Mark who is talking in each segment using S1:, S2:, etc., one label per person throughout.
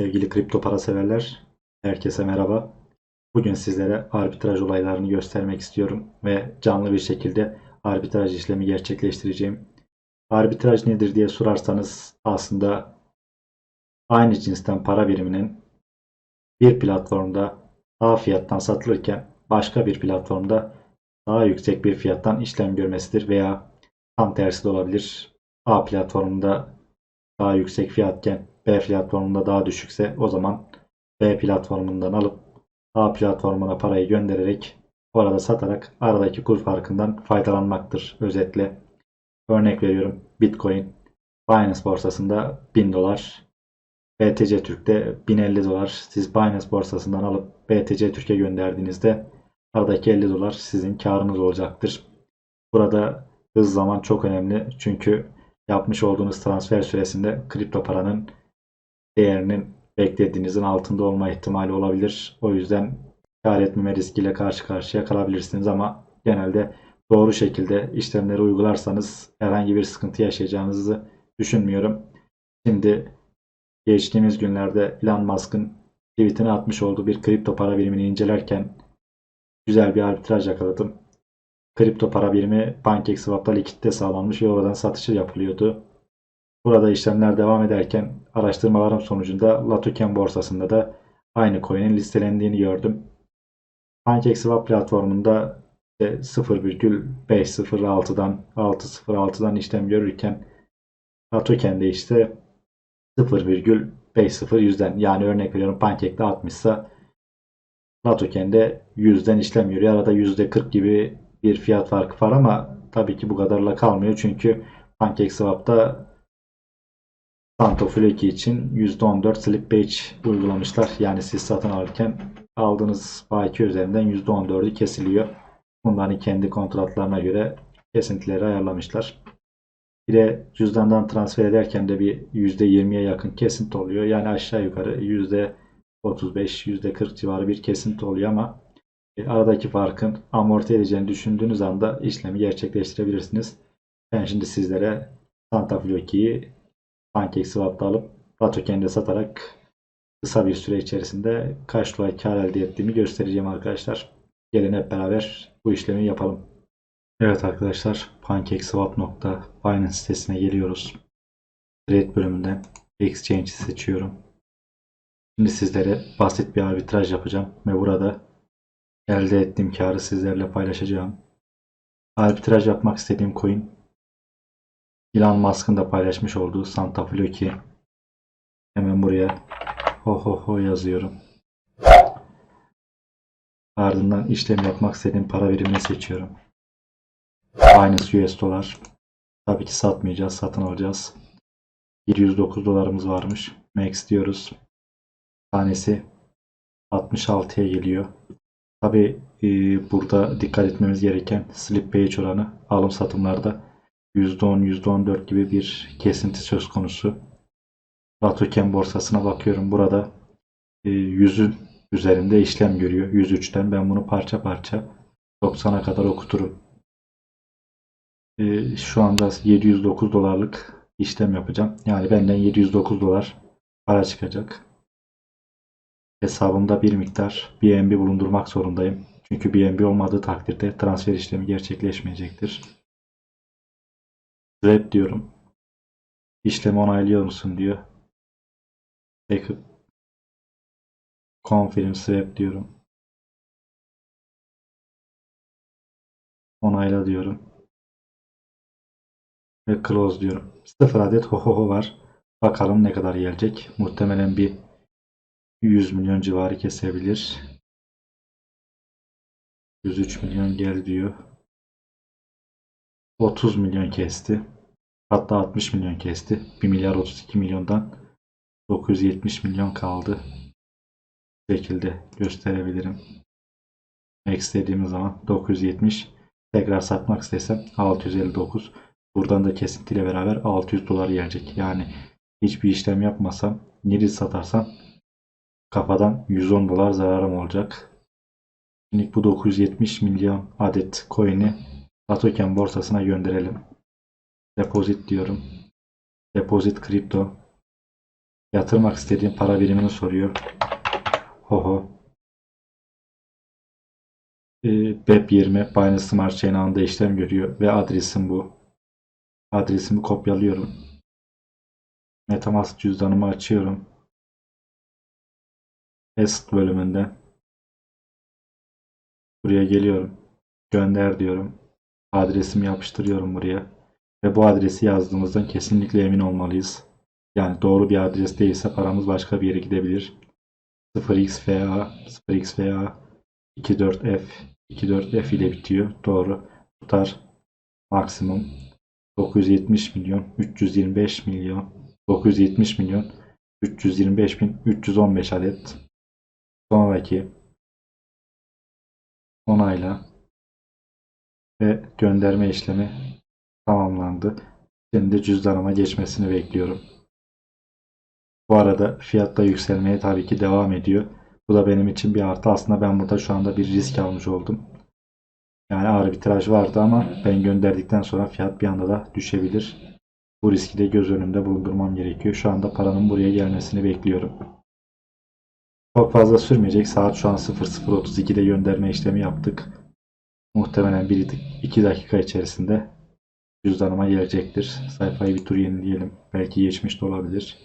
S1: Sevgili kripto para severler, herkese merhaba. Bugün sizlere arbitraj olaylarını göstermek istiyorum ve canlı bir şekilde arbitraj işlemi gerçekleştireceğim. Arbitraj nedir diye sorarsanız aslında aynı cinsten para biriminin bir platformda daha fiyattan satılırken başka bir platformda daha yüksek bir fiyattan işlem görmesidir veya tam tersi de olabilir. A platformunda daha yüksek fiyatken B platformunda daha düşükse o zaman B platformundan alıp A platformuna parayı göndererek orada satarak aradaki kur farkından faydalanmaktır özetle. Örnek veriyorum Bitcoin Binance borsasında 1000 dolar BTC Türk'te 1050 dolar siz Binance borsasından alıp BTC Türk'e gönderdiğinizde aradaki 50 dolar sizin karınız olacaktır. Burada hız zaman çok önemli çünkü yapmış olduğunuz transfer süresinde kripto paranın değerinin beklediğinizin altında olma ihtimali olabilir. O yüzden kar etmeme riskiyle karşı karşıya kalabilirsiniz ama genelde doğru şekilde işlemleri uygularsanız herhangi bir sıkıntı yaşayacağınızı düşünmüyorum. Şimdi geçtiğimiz günlerde Elon Musk'ın tweetine atmış olduğu bir kripto para birimini incelerken güzel bir arbitraj yakaladım. Kripto para birimi PancakeSwap'ta likitte sağlanmış ve oradan satışı yapılıyordu. Burada işlemler devam ederken araştırmalarım sonucunda Latoken borsasında da aynı coin'in listelendiğini gördüm. PancakeSwap platformunda 0,506'dan 606'dan işlem görürken Latoken'de işte 0,50 yüzden yani örnek veriyorum Pancake'de 60 ise Latoken'de 100'den işlem görüyor. Arada %40 gibi bir fiyat farkı var ama tabii ki bu kadarla kalmıyor. Çünkü PancakeSwap'ta Santo Fleki için %14 slip page uygulamışlar. Yani siz satın alırken aldığınız baki üzerinden %14'ü kesiliyor. Bunların kendi kontratlarına göre kesintileri ayarlamışlar. Bir de cüzdandan transfer ederken de bir %20'ye yakın kesinti oluyor. Yani aşağı yukarı %35, %40 civarı bir kesinti oluyor ama e, aradaki farkın amorti edeceğini düşündüğünüz anda işlemi gerçekleştirebilirsiniz. Ben şimdi sizlere Santa Floki'yi PancakeSwap'ta alıp Latoken'de satarak kısa bir süre içerisinde kaç dolar kar elde ettiğimi göstereceğim arkadaşlar. Gelin hep beraber bu işlemi yapalım. Evet arkadaşlar PancakeSwap.Binance sitesine geliyoruz. Trade bölümünden Exchange'i seçiyorum. Şimdi sizlere basit bir arbitraj yapacağım ve burada elde ettiğim karı sizlerle paylaşacağım. Arbitraj yapmak istediğim coin Elon Musk'ın da paylaşmış olduğu Santa Floki. Hemen buraya ho ho ho yazıyorum. Ardından işlem yapmak istediğim para birimini seçiyorum. Binance US dolar. Tabii ki satmayacağız, satın alacağız. 709 dolarımız varmış. Max diyoruz. Tanesi 66'ya geliyor. Tabi e, burada dikkat etmemiz gereken slip page oranı alım satımlarda %10, %14 gibi bir kesinti söz konusu. Latoken borsasına bakıyorum. Burada e, 100'ün üzerinde işlem görüyor. 103'ten ben bunu parça parça 90'a kadar okuturum. E, şu anda 709 dolarlık işlem yapacağım. Yani benden 709 dolar para çıkacak. Hesabımda bir miktar BNB bulundurmak zorundayım. Çünkü BNB olmadığı takdirde transfer işlemi gerçekleşmeyecektir. Red diyorum. İşlemi onaylıyor musun diyor. Backup. Confirm swap diyorum. Onayla diyorum. Ve close diyorum. 0 adet ho ho ho var. Bakalım ne kadar gelecek. Muhtemelen bir 100 milyon civarı kesebilir. 103 milyon gel diyor. 30 milyon kesti. Hatta 60 milyon kesti. 1 milyar 32 milyondan 970 milyon kaldı. Bu şekilde gösterebilirim. Max dediğimiz zaman 970. Tekrar satmak istesem 659. Buradan da kesintiyle beraber 600 dolar gelecek. Yani hiçbir işlem yapmasam, niri satarsam kafadan 110 dolar zararım olacak. Şimdi bu 970 milyon adet coin'i Latoken borsasına gönderelim. Deposit diyorum. Deposit kripto. Yatırmak istediğim para birimini soruyor. Hoho. Ee, BEP20 Binance Smart Chain ağında işlem görüyor ve adresim bu. Adresimi kopyalıyorum. Metamask cüzdanımı açıyorum. Asset bölümünden buraya geliyorum. Gönder diyorum. Adresimi yapıştırıyorum buraya. Ve bu adresi yazdığımızdan kesinlikle emin olmalıyız. Yani doğru bir adres değilse paramız başka bir yere gidebilir. 0xFA 0xFA 24F 24F ile bitiyor. Doğru. Tutar maksimum 970 milyon 325 milyon 970 milyon 325 bin 315 adet. Sonraki onayla ve gönderme işlemi tamamlandı. Şimdi cüzdanıma geçmesini bekliyorum. Bu arada fiyat da yükselmeye tabii ki devam ediyor. Bu da benim için bir artı. Aslında ben burada şu anda bir risk almış oldum. Yani arbitraj vardı ama ben gönderdikten sonra fiyat bir anda da düşebilir. Bu riski de göz önünde bulundurmam gerekiyor. Şu anda paranın buraya gelmesini bekliyorum. Çok fazla sürmeyecek. Saat şu an 00.32'de gönderme işlemi yaptık. Muhtemelen 1-2 dakika içerisinde cüzdanıma gelecektir. Sayfayı bir tur yenileyelim. Belki geçmiş de olabilir.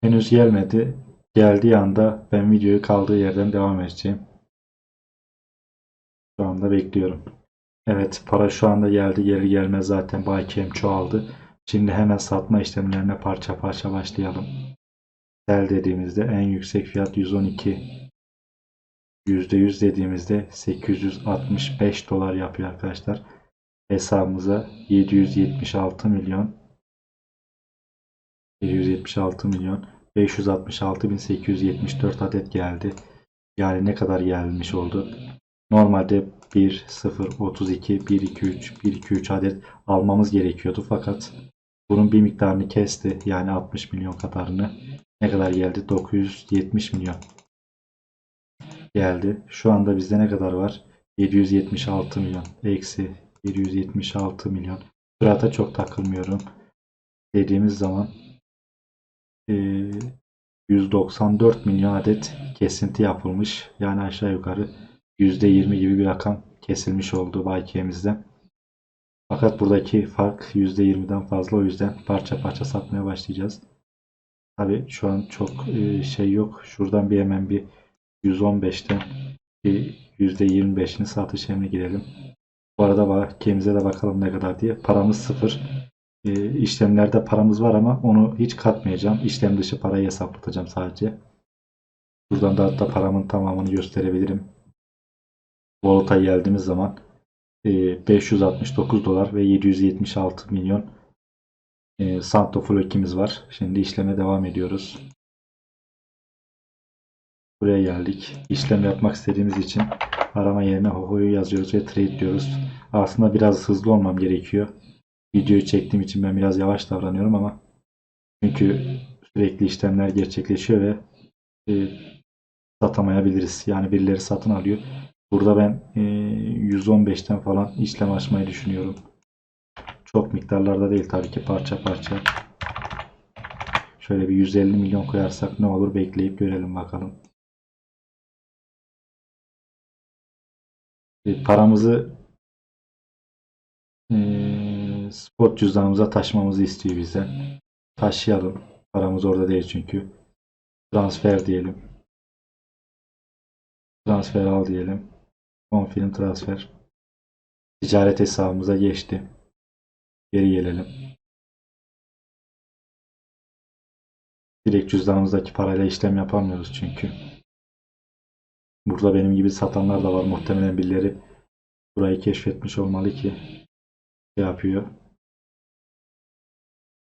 S1: Henüz gelmedi. Geldiği anda ben videoyu kaldığı yerden devam edeceğim. Şu anda bekliyorum. Evet para şu anda geldi. Geri gelmez zaten bakiyem çoğaldı. Şimdi hemen satma işlemlerine parça parça başlayalım. Sell dediğimizde en yüksek fiyat 112. %100 dediğimizde 865 dolar yapıyor arkadaşlar. Hesabımıza 776 milyon 776 milyon 566.874 adet geldi. Yani ne kadar gelmiş oldu? Normalde 1, 0, 32, 1, 2, 3, 1, 2, 3 adet almamız gerekiyordu. Fakat bunun bir miktarını kesti. Yani 60 milyon kadarını. Ne kadar geldi? 970 milyon geldi. Şu anda bizde ne kadar var? 776 milyon. Eksi 776 milyon. Fiyata çok takılmıyorum. Dediğimiz zaman eee 194 milyon adet kesinti yapılmış. Yani aşağı yukarı %20 gibi bir rakam kesilmiş oldu bakiyemizde. Fakat buradaki fark %20'den fazla o yüzden parça parça satmaya başlayacağız. Tabi şu an çok e, şey yok. Şuradan bir hemen bir 115'ten bir %25'ini satış emri girelim. Bu arada bakiyemize de bakalım ne kadar diye. Paramız sıfır. E, işlemlerde paramız var ama onu hiç katmayacağım. İşlem dışı parayı hesaplatacağım sadece. Buradan da hatta paramın tamamını gösterebilirim. Wallet'a geldiğimiz zaman e, 569 dolar ve 776 milyon e, Santo Flokimiz var. Şimdi işleme devam ediyoruz. Buraya geldik. İşlem yapmak istediğimiz için arama yerine Hoho'yu yazıyoruz ve trade diyoruz. Aslında biraz hızlı olmam gerekiyor. Videoyu çektiğim için ben biraz yavaş davranıyorum ama çünkü sürekli işlemler gerçekleşiyor ve e, satamayabiliriz. Yani birileri satın alıyor. Burada ben e, 115'ten falan işlem açmayı düşünüyorum. Çok miktarlarda değil tabii ki parça parça. Şöyle bir 150 milyon koyarsak ne olur bekleyip görelim bakalım. E, paramızı e, spot cüzdanımıza taşımamızı istiyor bizden. Taşıyalım. Paramız orada değil çünkü. Transfer diyelim. Transfer al diyelim. Confirm transfer. Ticaret hesabımıza geçti. Geri gelelim. Direkt cüzdanımızdaki parayla işlem yapamıyoruz çünkü. Burada benim gibi satanlar da var. Muhtemelen birileri burayı keşfetmiş olmalı ki şey yapıyor.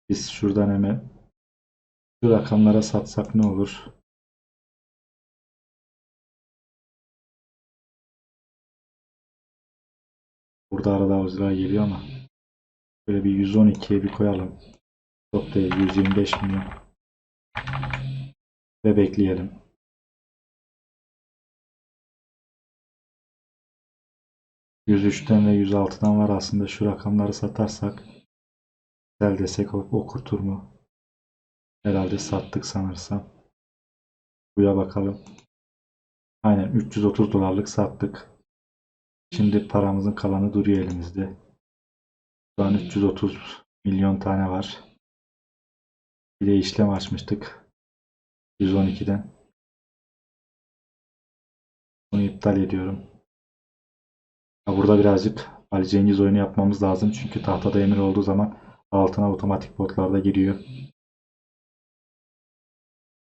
S1: Biz şuradan hemen şu rakamlara satsak ne olur? Burada arada avcılar geliyor ama böyle bir 112'ye bir koyalım. Çok değil 125 milyon. Ve bekleyelim. %103'ten ve %106'dan var aslında şu rakamları satarsak sel desek okurtur mu? Herhalde sattık sanırsam. Buya bakalım. Aynen 330 dolarlık sattık. Şimdi paramızın kalanı duruyor elimizde. Şu an 330 milyon tane var. Bir de işlem açmıştık. 112'den. Bunu iptal ediyorum. Burada birazcık Ali Cengiz oyunu yapmamız lazım. Çünkü tahtada emir olduğu zaman altına otomatik botlarda giriyor.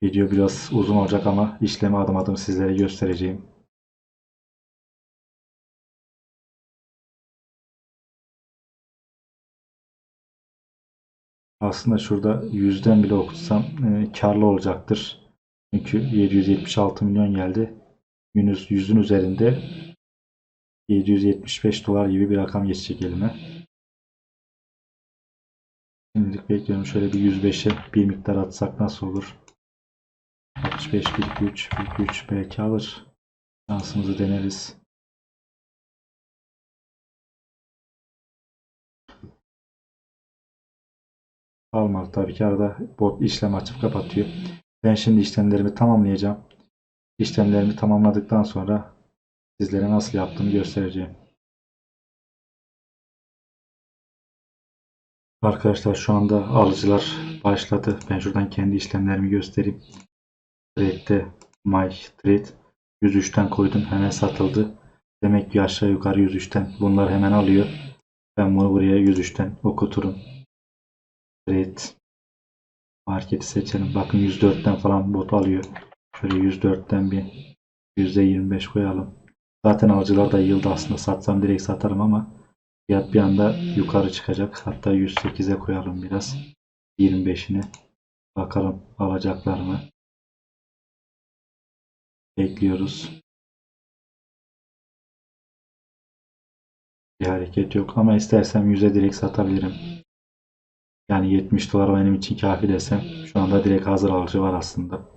S1: Video biraz uzun olacak ama işlemi adım adım sizlere göstereceğim. Aslında şurada yüzden bile okutsam e, karlı olacaktır. Çünkü 776 milyon geldi. Yüzün, yüzün üzerinde 775 dolar gibi bir rakam geçecek elime. Şimdilik bekliyorum. Şöyle bir 105'e bir miktar atsak nasıl olur? 65 1 3 1 3 belki alır. Şansımızı deneriz. Almadı tabii ki arada bot işlem açıp kapatıyor. Ben şimdi işlemlerimi tamamlayacağım. İşlemlerimi tamamladıktan sonra sizlere nasıl yaptığımı göstereceğim. Arkadaşlar şu anda alıcılar başladı. Ben şuradan kendi işlemlerimi göstereyim. Trade'de My Trade 103'ten koydum. Hemen satıldı. Demek ki aşağı yukarı 103'ten bunlar hemen alıyor. Ben bunu buraya 103'ten okuturum. Trade marketi seçelim. Bakın 104'ten falan bot alıyor. Şöyle 104'ten bir %25 koyalım. Zaten alıcılar da yılda aslında satsam direkt satarım ama fiyat bir anda yukarı çıkacak. Hatta 108'e koyalım biraz. 25'ini. Bakalım alacaklar mı? Bekliyoruz. Bir hareket yok ama istersem 100'e direkt satabilirim. Yani 70 dolar benim için kafi desem şu anda direkt hazır alıcı var aslında.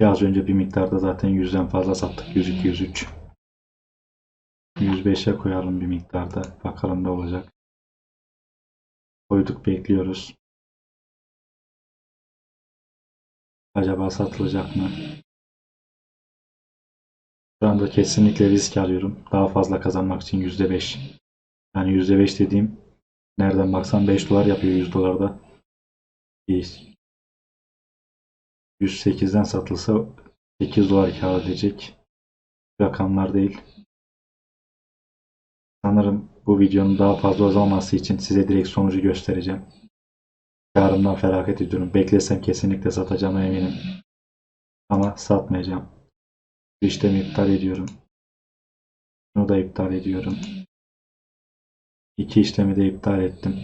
S1: Az önce bir miktarda zaten 100'den fazla sattık. 102, 103. 105'e koyalım bir miktarda. Bakalım ne olacak. Koyduk bekliyoruz. Acaba satılacak mı? Şu anda kesinlikle risk alıyorum. Daha fazla kazanmak için %5. Yani %5 dediğim nereden baksan 5 dolar yapıyor 100 dolarda. İyi. 108'den satılsa 8 dolar kar edecek rakamlar değil. Sanırım bu videonun daha fazla uzamaması için size direkt sonucu göstereceğim. Karımdan feragat ediyorum. Beklesem kesinlikle satacağıma eminim. Ama satmayacağım. İşlemi iptal ediyorum. Bunu da iptal ediyorum. İki işlemi de iptal ettim.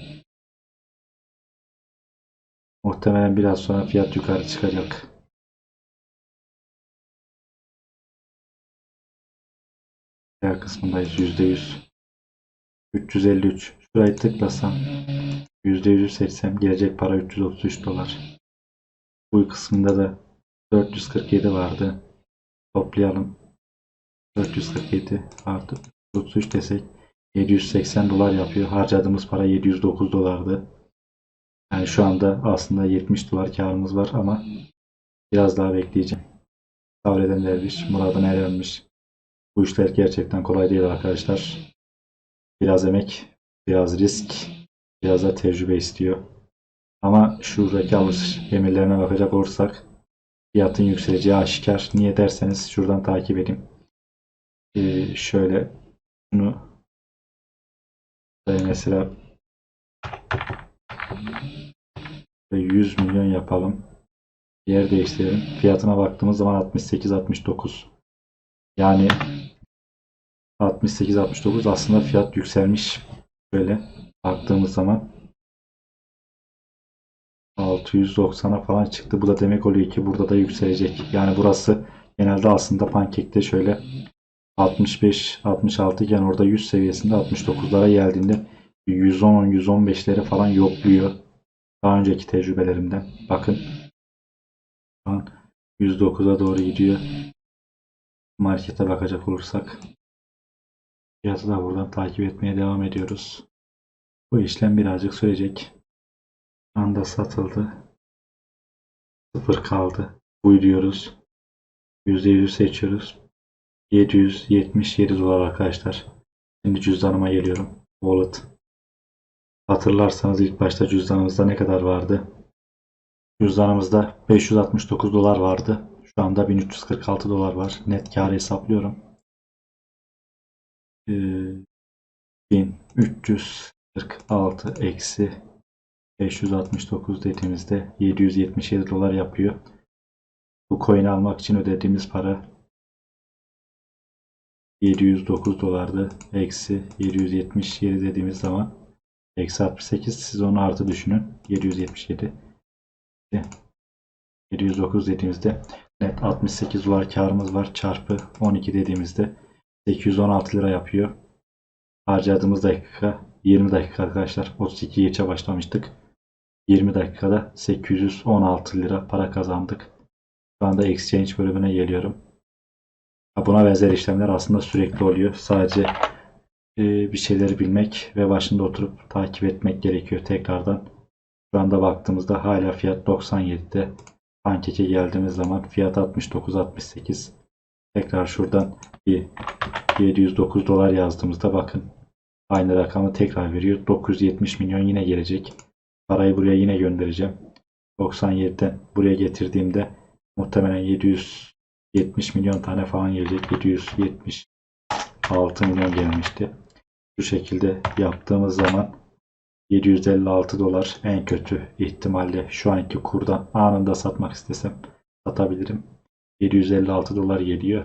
S1: Muhtemelen biraz sonra fiyat yukarı çıkacak. Diğer kısmındayız. %100. 353. Şurayı tıklasam %100'ü seçsem gelecek para 333 dolar. Bu kısmında da 447 vardı. Toplayalım. 447 artı 33 desek 780 dolar yapıyor. Harcadığımız para 709 dolardı. Yani şu anda aslında 70 dolar karımız var ama biraz daha bekleyeceğim. Sabreden derviş, muradına erenmiş. Bu işler gerçekten kolay değil arkadaşlar. Biraz emek, biraz risk, biraz da tecrübe istiyor. Ama şuradaki alış emirlerine bakacak olursak fiyatın yükseleceği aşikar. Niye derseniz şuradan takip edeyim. Ee, şöyle bunu mesela 100 milyon yapalım. Yer değiştirelim. Fiyatına baktığımız zaman 68-69. Yani 68-69 aslında fiyat yükselmiş. Böyle baktığımız zaman 690'a falan çıktı. Bu da demek oluyor ki burada da yükselecek. Yani burası genelde aslında pankekte şöyle 65-66 iken orada 100 seviyesinde 69'lara geldiğinde 110-115'leri falan yokluyor. Daha önceki tecrübelerimden. Bakın şu an 109'a doğru gidiyor. Markete bakacak olursak fiyatı da buradan takip etmeye devam ediyoruz. Bu işlem birazcık sürecek. Anda satıldı. Sıfır kaldı. Buyuruyoruz. %100 seçiyoruz. 777 dolar arkadaşlar. Şimdi cüzdanıma geliyorum. Wallet. Hatırlarsanız ilk başta cüzdanımızda ne kadar vardı? Cüzdanımızda 569 dolar vardı. Şu anda 1346 dolar var. Net kar hesaplıyorum. Ee, 1346 eksi 569 dediğimizde 777 dolar yapıyor. Bu coin'i almak için ödediğimiz para 709 dolardı. Eksi 777 dediğimiz zaman eksi 68 siz onu artı düşünün. 777 709 dediğimizde net 68 dolar karımız var. Çarpı 12 dediğimizde 816 lira yapıyor. Harcadığımız dakika 20 dakika arkadaşlar. 32 geçe başlamıştık. 20 dakikada 816 lira para kazandık. Şu anda exchange bölümüne geliyorum. Buna benzer işlemler aslında sürekli oluyor. Sadece bir şeyleri bilmek ve başında oturup takip etmek gerekiyor tekrardan. Şu anda baktığımızda hala fiyat 97'de. Pankeke geldiğimiz zaman fiyat 69-68. Tekrar şuradan bir 709 dolar yazdığımızda bakın aynı rakamı tekrar veriyor. 970 milyon yine gelecek. Parayı buraya yine göndereceğim. 97'den buraya getirdiğimde muhtemelen 770 milyon tane falan gelecek. 776 milyon gelmişti. Bu şekilde yaptığımız zaman 756 dolar en kötü ihtimalle şu anki kurdan anında satmak istesem satabilirim. 756 dolar geliyor.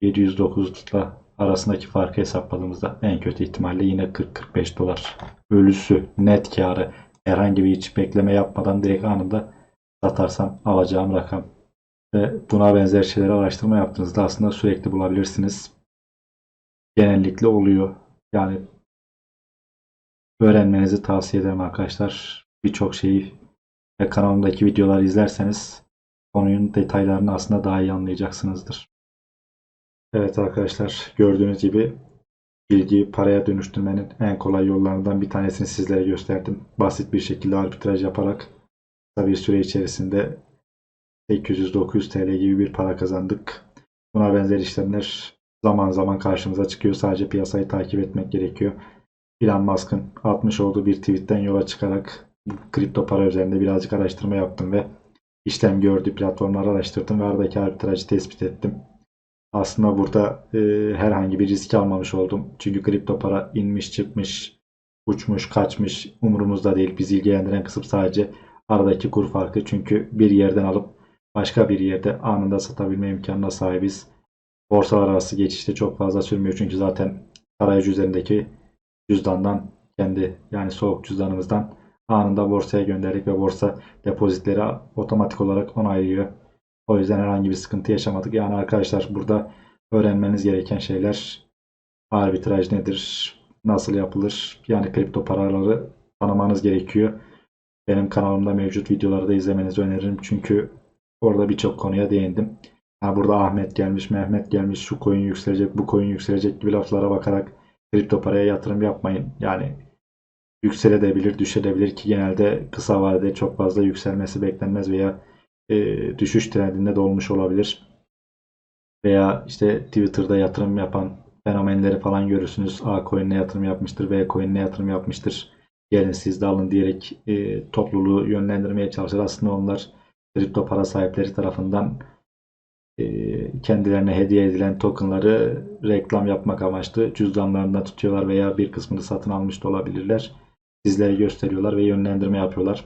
S1: 709 ile arasındaki farkı hesapladığımızda en kötü ihtimalle yine 40-45 dolar. Ölüsü net karı herhangi bir hiç bekleme yapmadan direkt anında satarsam alacağım rakam. Ve buna benzer şeyleri araştırma yaptığınızda aslında sürekli bulabilirsiniz. Genellikle oluyor. Yani öğrenmenizi tavsiye ederim arkadaşlar. Birçok şeyi ve kanalımdaki videoları izlerseniz konunun detaylarını aslında daha iyi anlayacaksınızdır. Evet arkadaşlar gördüğünüz gibi bilgiyi paraya dönüştürmenin en kolay yollarından bir tanesini sizlere gösterdim. Basit bir şekilde arbitraj yaparak kısa bir süre içerisinde 800-900 TL gibi bir para kazandık. Buna benzer işlemler zaman zaman karşımıza çıkıyor. Sadece piyasayı takip etmek gerekiyor. Elon Musk'ın atmış olduğu bir tweetten yola çıkarak kripto para üzerinde birazcık araştırma yaptım ve işlem gördüğü platformları araştırdım ve aradaki arbitrajı tespit ettim. Aslında burada e, herhangi bir risk almamış oldum. Çünkü kripto para inmiş çıkmış, uçmuş kaçmış umurumuzda değil. Bizi ilgilendiren kısım sadece aradaki kur farkı. Çünkü bir yerden alıp başka bir yerde anında satabilme imkanına sahibiz. Borsalar arası geçişte çok fazla sürmüyor. Çünkü zaten arayüzü üzerindeki cüzdandan kendi yani soğuk cüzdanımızdan anında borsaya gönderdik ve borsa depozitleri otomatik olarak onaylıyor. O yüzden herhangi bir sıkıntı yaşamadık. Yani arkadaşlar burada öğrenmeniz gereken şeyler arbitraj nedir, nasıl yapılır, yani kripto paraları tanımanız gerekiyor. Benim kanalımda mevcut videoları da izlemenizi öneririm. Çünkü orada birçok konuya değindim. Burada Ahmet gelmiş, Mehmet gelmiş, şu coin yükselecek, bu coin yükselecek gibi laflara bakarak kripto paraya yatırım yapmayın. Yani yükselebilir, düşebilir ki genelde kısa vadede çok fazla yükselmesi beklenmez veya e, düşüş trendinde de olmuş olabilir. Veya işte Twitter'da yatırım yapan fenomenleri falan görürsünüz. A coin'e yatırım yapmıştır, B coin'e yatırım yapmıştır. Gelin siz de alın diyerek e, topluluğu yönlendirmeye çalışır. Aslında onlar kripto para sahipleri tarafından kendilerine hediye edilen tokenları reklam yapmak amaçlı cüzdanlarında tutuyorlar veya bir kısmını satın almış da olabilirler. Sizlere gösteriyorlar ve yönlendirme yapıyorlar.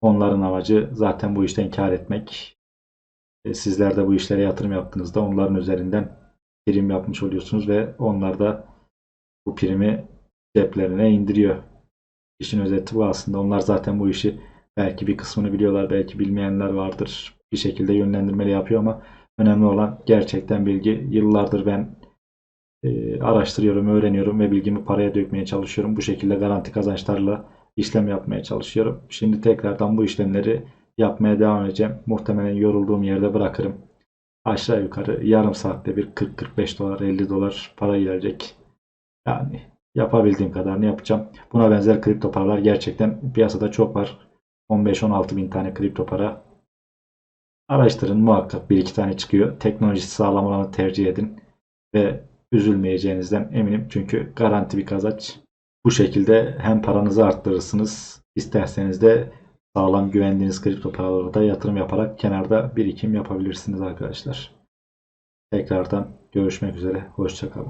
S1: Onların amacı zaten bu işten kar etmek. E, sizler de bu işlere yatırım yaptığınızda onların üzerinden prim yapmış oluyorsunuz ve onlar da bu primi ceplerine indiriyor. İşin özeti bu aslında. Onlar zaten bu işi belki bir kısmını biliyorlar, belki bilmeyenler vardır. Bir şekilde yönlendirmeli yapıyor ama önemli olan gerçekten bilgi. Yıllardır ben e, araştırıyorum, öğreniyorum ve bilgimi paraya dökmeye çalışıyorum. Bu şekilde garanti kazançlarla işlem yapmaya çalışıyorum. Şimdi tekrardan bu işlemleri yapmaya devam edeceğim. Muhtemelen yorulduğum yerde bırakırım. Aşağı yukarı yarım saatte bir 40-45 dolar 50 dolar para gelecek. Yani yapabildiğim kadarını yapacağım. Buna benzer kripto paralar gerçekten piyasada çok var. 15-16 bin tane kripto para. Araştırın muhakkak bir iki tane çıkıyor. Teknolojisi sağlam olanı tercih edin ve üzülmeyeceğinizden eminim. Çünkü garanti bir kazanç. Bu şekilde hem paranızı arttırırsınız, isterseniz de sağlam güvendiğiniz kripto paralara da yatırım yaparak kenarda birikim yapabilirsiniz arkadaşlar. Tekrardan görüşmek üzere. Hoşçakalın.